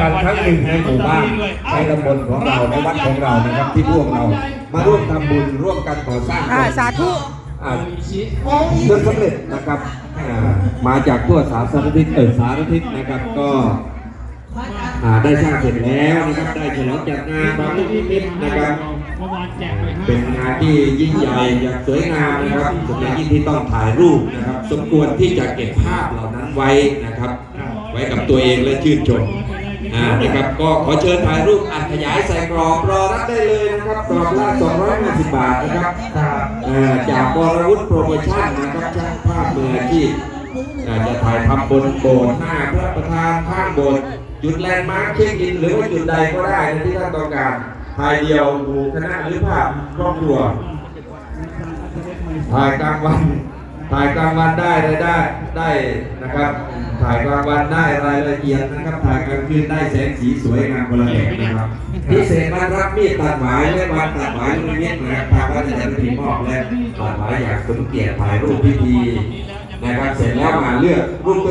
กันครั้งหนึ่งในหมู่บ้านในตำบลของเราในวัดของเรานะครับที่พวกเรา มาร่วมทำบุญร่วมกันก่อสร้างอ่าสาธุอ่าจนสำเร็จนะครับอ่ามาจากทั่วสารทิศเออสารทิศนะครับก็อ่าได้สร้างเสร็จแล้วนะครับได้ฉลองจัดงานพระพุทธนิมิตนะครับเมื่อวานแจกไปห้าเป็นงานที่ยิ่งใหญ่อย่างสวยงามนะครับสมยิ่งที่ต้องถ่ายรูปนะครับ สมควรที่จะเก็บภาพเหล่านั้นไว้นะครับ ไว้กับตัวเองและชื่นชม อ่านะครับ ก็ขอเชิญถ่ายรูปอัดขยายใส่กรอบรอรับได้เลยนะครับกรอบละ250 บาทนะครับอ่าจากบรวุฒิโปรโมชั่นนะครับช่างภาพมืออาชีพอ่าจะถ่ายทำบนโบสถ์หน้าพระประธานข้างโบสถ์จุดแลนด์มาร์คเช็คอินหรือว่าจุดใดก็ได้นะที่ท่านต้องการถ่ายเดียวหมู่คณะหรือภาพครอบครัวถ่ายกลางวัน ถ่ายกลางวันได้ได้ได้ได้นะครับ ถ่ายกลางวันได้รายละเอียดนะครับ ถ่ายกลางคืนได้แสงสีสวยงามคนละแบบนะครับพิเศษวันรับมีดตัดหมายและวันตัดหมายลูกนิมิตนะครับทางวัดจะพิมอบและตัดหมายอย่างสมเกียรติถ่ายรูปพิธีนะครับเสร็จแล้วมาเลือกรูปตัว